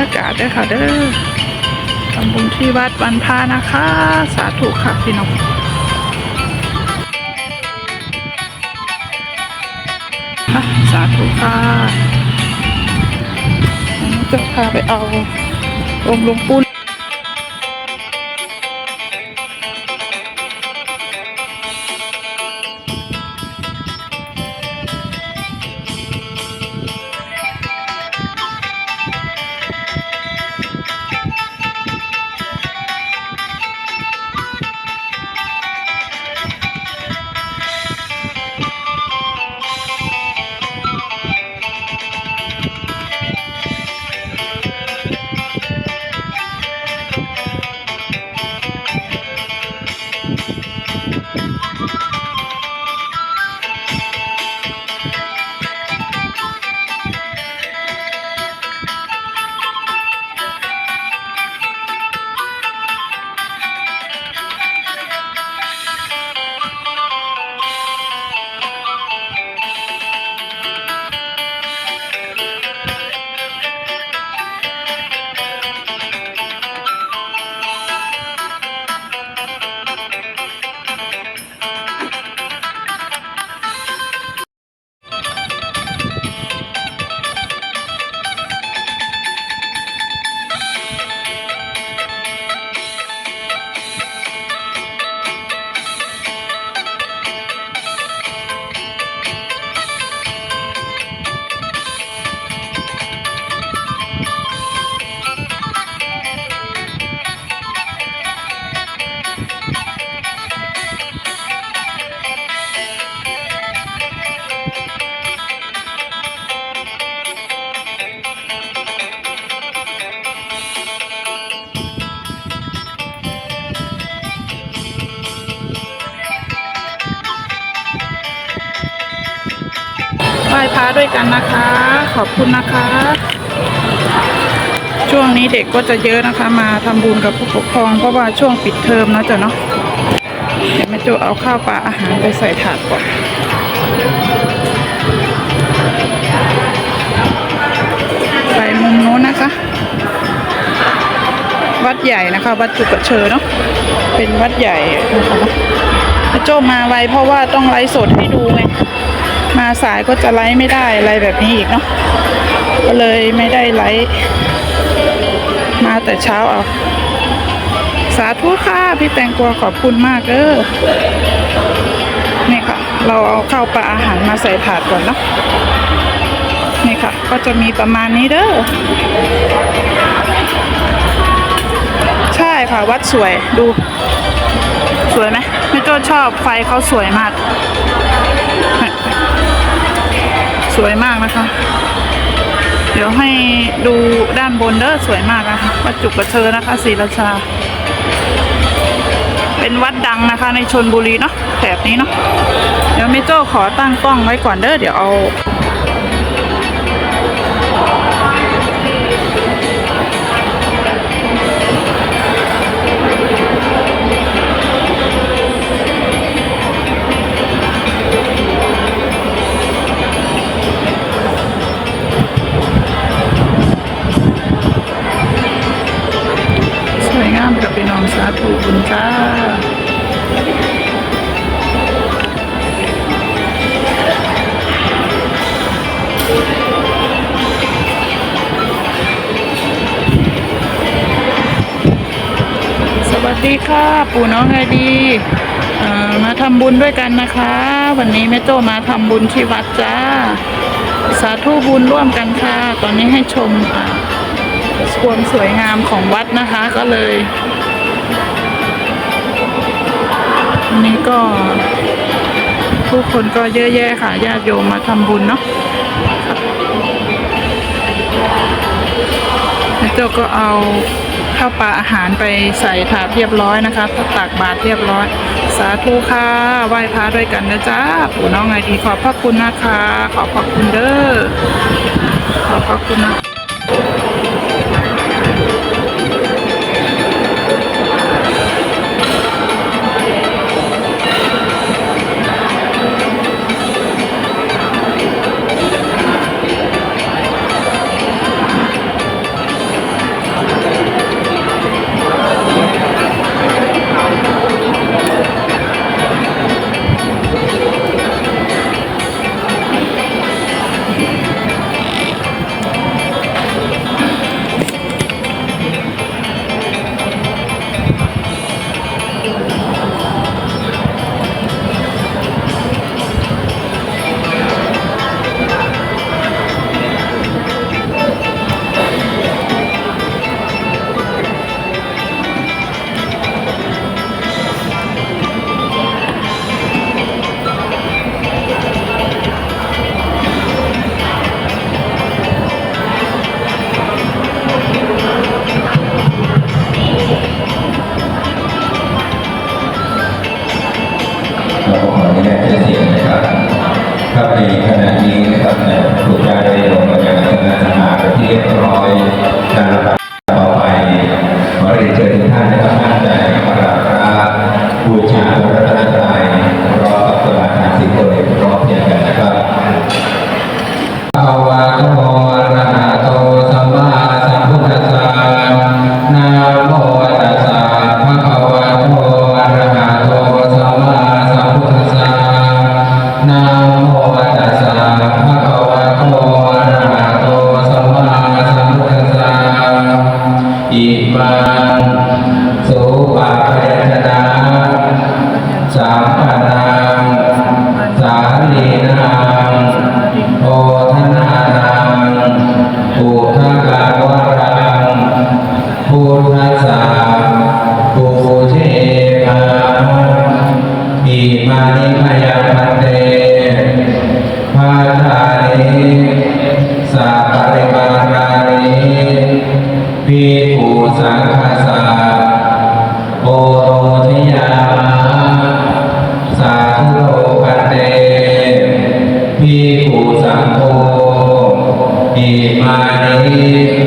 อากาศด้วยค่ะเด้อทำบุญที่วัดวันพานะคะ สาธุค่ะพี่น้องสาธุค่ะจะพาไปเอาองค์หลวงปู่ ว้พระด้วยกันนะคะ ขอบคุณนะคะ ช่วงนี้เด็กก็จะเยอะนะคะ มาทำบุญกับผู้ปกครองเพราะว่าช่วงปิดเทอมนะจ้ะเนาะเดี๋ยวแม่โจเอาข้าวปลาอาหารไปใส่ถาดก่อนไปมุมโน้นนะคะ วัดใหญ่นะคะ วัดจุกระเชอเนาะเป็นวัดใหญ่นะคะแม่โจมาไวเพราะว่าต้องไลฟ์สดให้ดูไง มาสายก็จะไลฟ์ไม่ได้อะไรแบบนี้อีกเนาะก็เลยไม่ได้ไลฟ์มาแต่เช้าเอาสาธุค่ะ พี่แตงกวาขอบคุณมากเด้อนี่ค่ะ เราเอาข้าวปลาอาหารมาใส่ถาดก่อนเนาะนี่ค่ะ ก็จะมีประมาณนี้เด้อใช่ค่ะ วัดสวยดู สวยไหมแม่โจ้ชอบไฟเขาสวยมาก สวยมากนะคะ เดี๋ยวให้ดูด้านบนเด้อสวยมากนะคะวัดจุกกระเชอนะคะศรีราชา เป็นวัดดังนะคะ ในชนบุรีเนาะแถบนี้เนาะเดี๋ยวเมโจ้ขอตั้งกล้องไว้ก่อนเด้อเดี๋ยวเอา ดีค่ะ ปู่น้องไงดีมาทำบุญด้วยกันนะคะ วันนี้แม่โจมาทำบุญที่วัดจ้า สาธุบุญร่วมกันค่ะ ตอนนี้ให้ชมความสวยงามของวัดนะคะก็เลยอันนี้ก็ผู้คนก็เยอะแยะค่ะญาติโยมมาทำบุญเนาะค่ะแล้วเจ้าก็เอา ข้าวปลาอาหารไปใส่ถาดเรียบร้อยนะคะตักบาตรเรียบร้อย สาธุค่ะไหว้พระด้วยกันนะจ๊ะปู่น้องไงดีขอบพระคุณนะคะ ขอบพระคุณเด้อขอบพระคุณนะ ภิกขุสังฆสาโอโรทิยาสาธุโลกัเตภิกขุสังโฆอิมานิ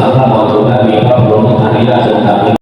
สามารถมอสุภามีพระบรมธานีราชสงฆ์